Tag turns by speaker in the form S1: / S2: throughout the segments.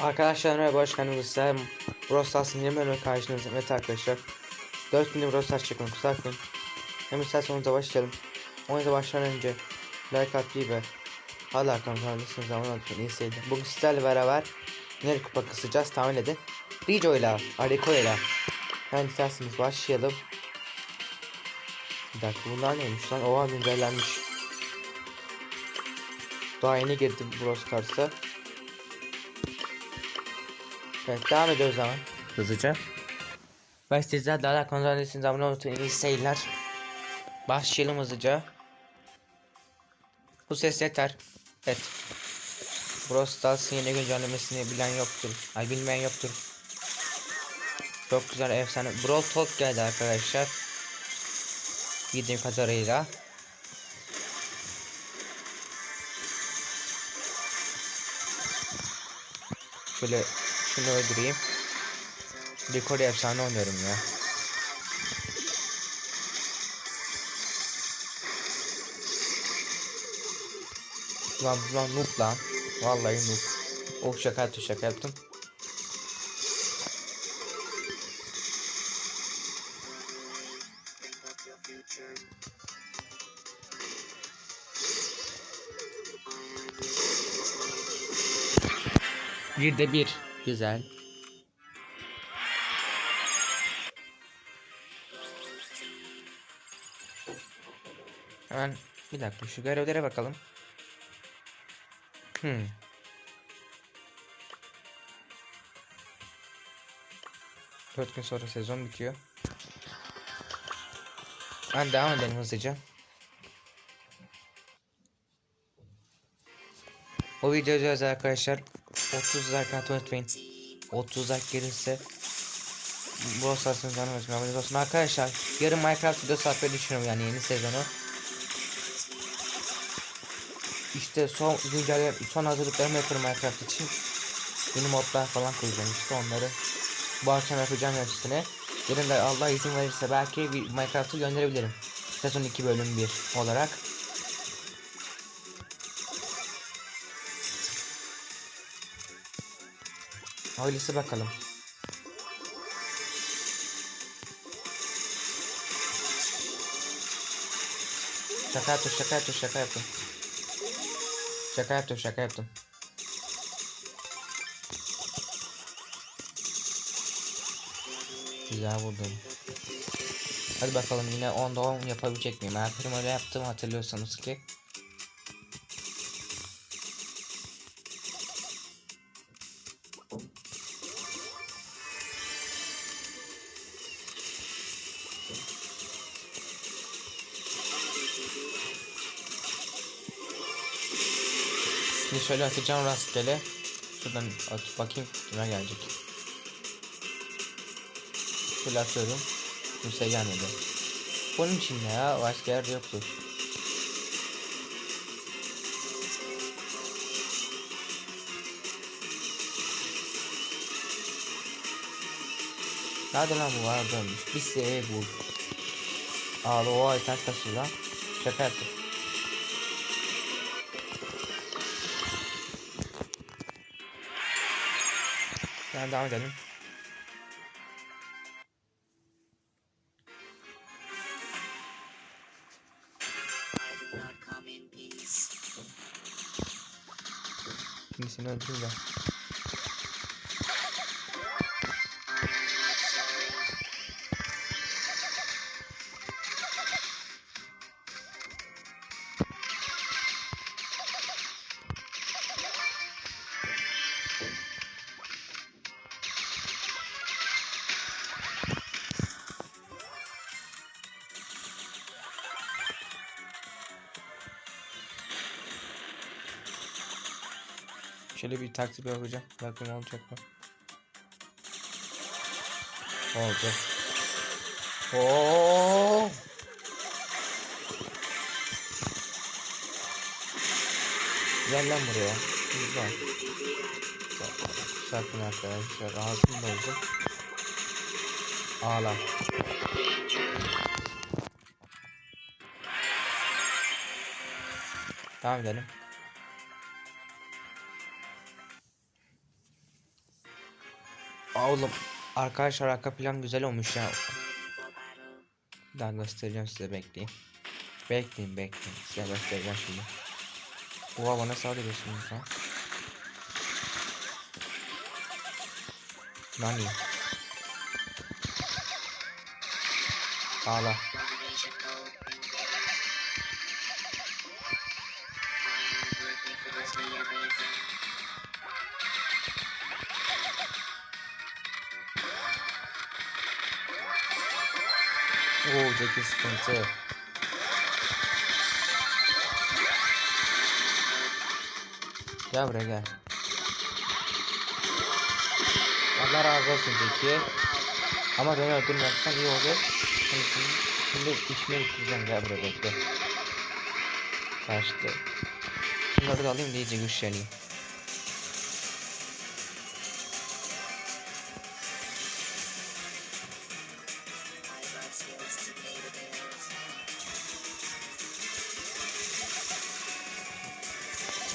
S1: Arkadaşlar merhaba hoş geldiniz. Sizler Brawl Stars'ın yeni bölümü karşınızda. Evet arkadaşlar. 4 günde çekmem kısa film. Hem isterseniz başlayalım. Oyunuza başlamadan önce like atmayı ve hala kanalımdasınız zaman unutmayın. İyi. Bugün sizlerle beraber Neri kupa kısacağız tahmin edin. Rico ile Ariko ile. Yani isterseniz başlayalım. Bir dakika bunlar neymiş lan? Oha güncellenmiş. Daha yeni girdim Brawl Stars'a. Evet devam ediyoruz zaman hızlıca. Ve sizler daha da kontrol edersiniz abone olmayı iyi seyirler. Başlayalım hızlıca. Bu ses yeter. Evet. Brawl Stars'ın yeni güncellemesini bilen yoktur. Ay bilmeyen yoktur. Çok güzel efsane. Brawl Talk geldi arkadaşlar. Bildiğim kadarıyla. Şöyle şunu öldüreyim. Dekor efsane oynuyorum ya. Lan lan noob lan. Vallahi noob. Oh şaka yaptım şaka yaptım. Bir de bir. Güzel. Hemen bir dakika şu görevlere bakalım. Hmm. Dört gün sonra sezon bitiyor. Ben devam edelim hızlıca. O özel arkadaşlar 30 like atmayı unutmayın. 30 like gelirse bu sarsın canım olsun haberiniz olsun arkadaşlar. Yarın Minecraft videosu atmayı düşünüyorum yani yeni sezonu. İşte son güncel son hazırlıklarımı yapıyorum Minecraft için. Yeni modlar falan koyacağım işte onları. Bu akşam yapacağım hepsini. Yarın da Allah izin verirse belki bir Minecraft'ı gönderebilirim. Sezon 2 bölüm 1 olarak. Öyleyse bakalım. Şaka yaptım, şaka yaptım, şaka yaptım. Şaka yaptım, şaka yaptım. Güzel vurdum. Hadi bakalım yine 10'da 10 yapabilecek miyim? Aferin öyle yaptım hatırlıyorsanız ki. Şimdi şöyle atacağım rastgele. Şuradan at bakayım kime gelecek. Şöyle atıyorum. Kimse gelmedi. Bunun için ne ya? Başka yerde yoktu. Nerede lan bu var dönmüş. Bir seviye bul. Ağlı o ay taş taşı lan. Şaka yaptım. Yani devam edelim. Şimdi seni Şöyle bir taktik yapacağım. Bakayım olacak mı? Oldu. Oo! Gel lan buraya. Güzel. Sakın arkadaşlar. Ağzım doldu. Ağla. Devam edelim. Oğlum arkadaşlar arka plan güzel olmuş ya. Daha göstereceğim size bekleyin. Bekleyin bekleyin size göstereceğim şimdi. Oha bana saldırıyorsunuz lan. Nani? Ağla. Jackie sıkıntı. Gel buraya gel. Allah razı olsun Jackie. Ama beni öldürmezsen iyi olur. Şimdi, şimdi, şimdi işimi bitireceğim gel buraya bekle. Kaçtı. Bunları da alayım da iyice güçleneyim.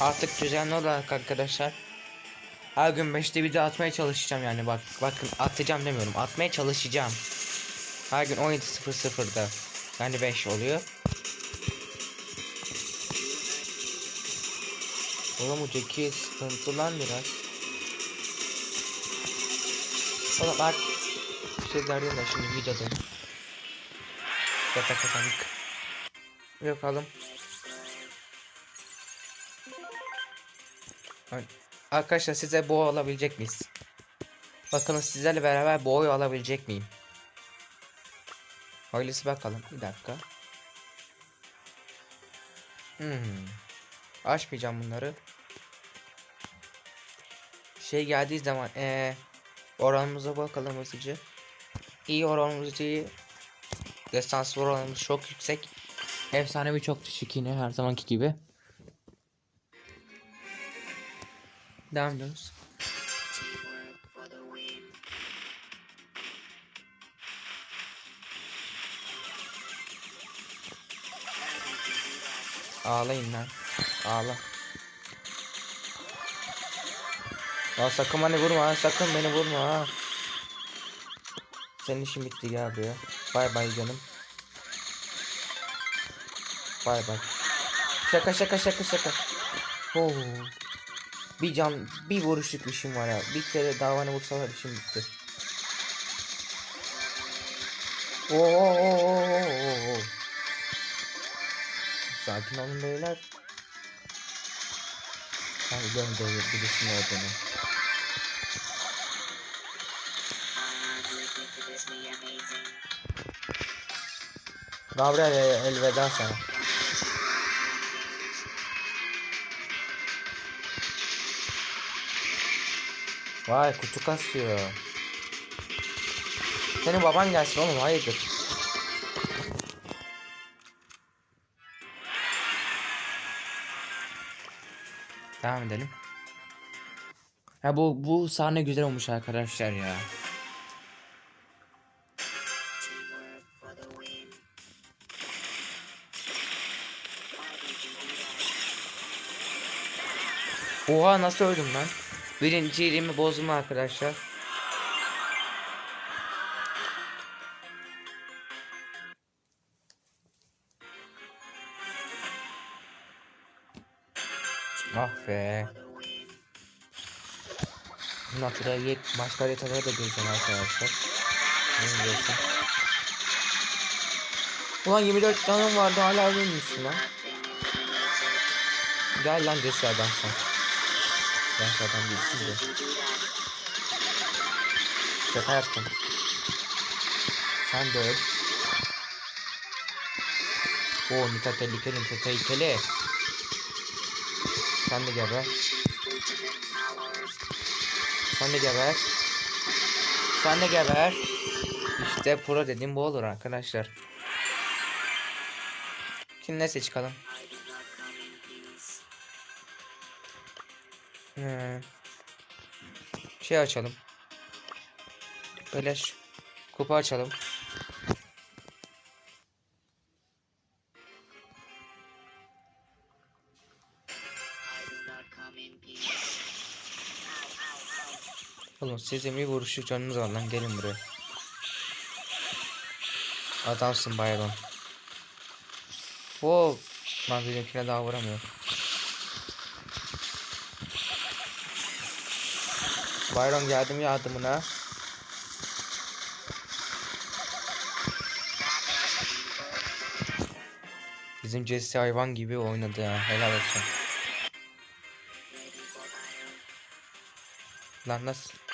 S1: Artık düzenli olarak arkadaşlar her gün 5'te video atmaya çalışacağım yani bak bakın atacağım demiyorum atmaya çalışacağım. Her gün 17.00'da yani 5 oluyor. Oğlum bu Jackie sıkıntı lan biraz. Oğlum bak bir şey derdim da şimdi videodayım. Yatak kazandık. Yok Arkadaşlar size boğa alabilecek miyiz? Bakın sizlerle beraber boğayı alabilecek miyim? Öylesi bakalım. Bir dakika. Hmm. Açmayacağım bunları. Şey geldiği zaman ee, oranımıza bakalım hızlıca. İyi oranımız iyi. Destans oranımız çok yüksek. Efsanevi çok düşük yine her zamanki gibi. Devam ediyoruz. Ağlayın lan. Ağla. Ya sakın beni vurma ha. Sakın beni vurma ha. Senin işin bitti gel buraya. Bay bay canım. Bay bay. Şaka şaka şaka şaka. Oo. Bir can, bir vuruşluk işim var ya. Bir kere daha bana vursalar işim bitti. Oo, oo, oo, oo, oo. Sakin olun beyler. Hadi dön birisini öldürün. Gabriel elveda sana. Vay kutu kasıyor. Senin baban gelsin oğlum hayırdır? Devam edelim. Ya bu bu sahne güzel olmuş arkadaşlar ya. Oha nasıl öldüm lan? Birinci yerimi bozdum arkadaşlar. Ah be. Natural yet başka haritalara da gireceğim arkadaşlar. Ne diyorsun? Ulan 24 canım vardı hala ölmüşsün lan. Gel lan cesaretten sen. Ben zaten değilsin de. Şaka yaptım. Sen de öl. Oo Nita tehlikeli Nita tehlikeli. Sen de geber. Sen de geber. Sen de geber. İşte pro dediğim bu olur arkadaşlar. Şimdi neyse çıkalım. Hmm. Şey açalım. Beleş. Kupa açalım. Oğlum sizin bir vuruşu canınız var lan gelin buraya. Adamsın Byron. Wow. Lan bizimkine daha vuramıyor. Byron geldim yardımına. Bizim Jesse hayvan gibi oynadı ya. Helal olsun. Lan nasıl?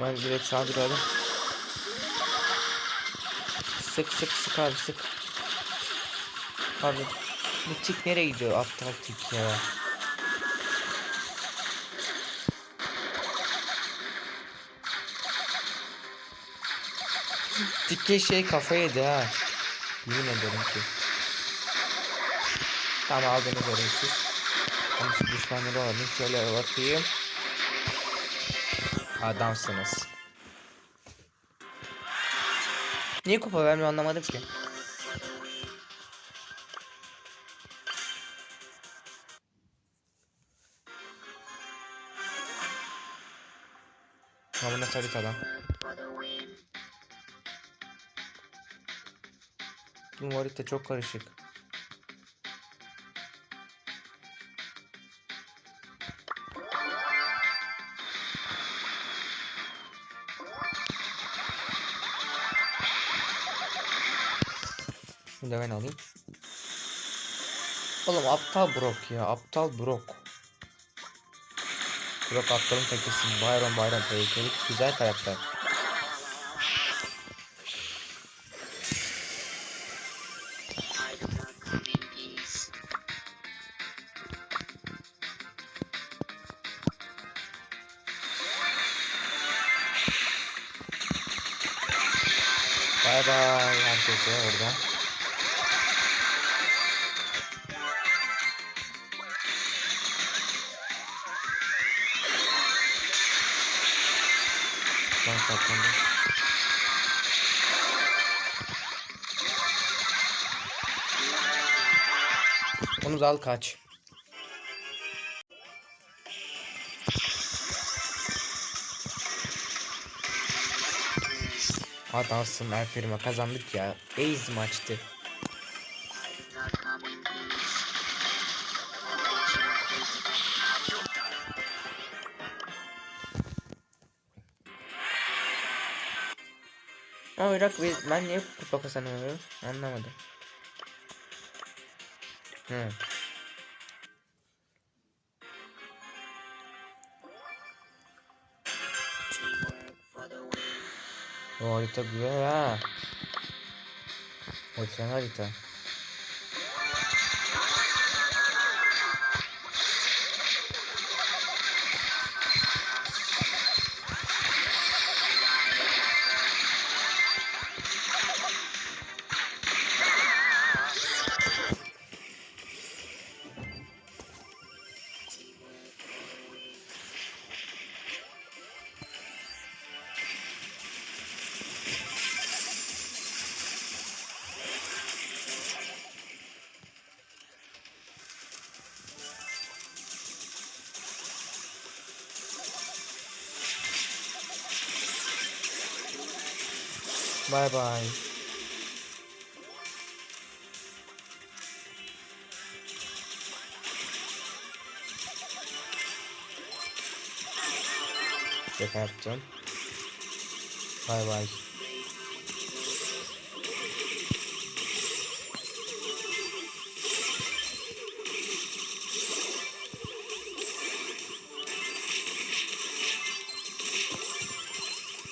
S1: Ben direkt saldıralım. Sık sık sık abi sık. Abi bu tik nereye gidiyor? Aptal tik ya. Tikke şey kafa yedi ha. Yemin ederim ki. Tamam aldınız orayı siz. Şu düşmanları alayım. Şöyle bakayım. Adamsınız. Niye kupa vermiyor anlamadım ki. Amına haritadan. Bu harita çok karışık. Bunu da ben alayım. Oğlum aptal Brock ya. Aptal Brock. Brock aptalın tekisin. Byron Byron tehlikeli. Güzel karakter. Bay bay herkese orada. Saklandım. Onu al kaç. Adamsın Erferim'e kazandık ya. Ace maçtı. Ama Irak ve- ben niye kupa kazanamıyorum anlamadım. Hı. O harita güzel ha. Ekran harita. Bye bye. Şaka yapacağım. Bye bye.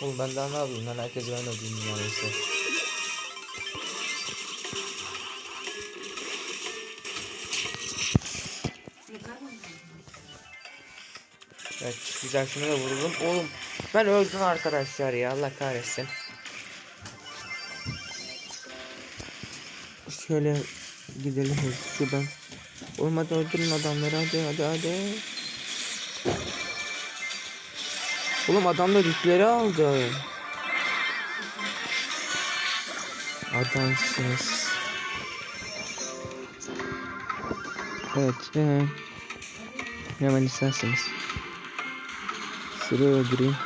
S1: Oğlum ben daha ne yapayım lan herkes ben ödeyim neredeyse. Evet güzel şunu da vurdum. Oğlum ben öldüm arkadaşlar ya Allah kahretsin. Şöyle gidelim şuradan. Oğlum hadi öldürün adamları hadi hadi hadi. Oğlum adamlar yükleri aldı. Adamsınız. Evet. Ee, hemen isterseniz. Sıra öldüreyim.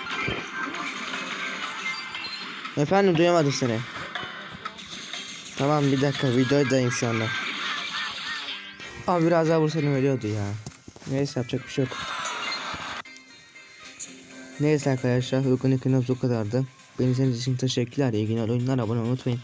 S1: Efendim duyamadım seni. Tamam bir dakika videodayım şu anda. Abi biraz daha vursaydım ölüyordu ya. Neyse yapacak bir şey yok. Neyse arkadaşlar bugün bu kadardı. Beni izlediğiniz için teşekkürler. İyi günler oyunlar abone olmayı unutmayın.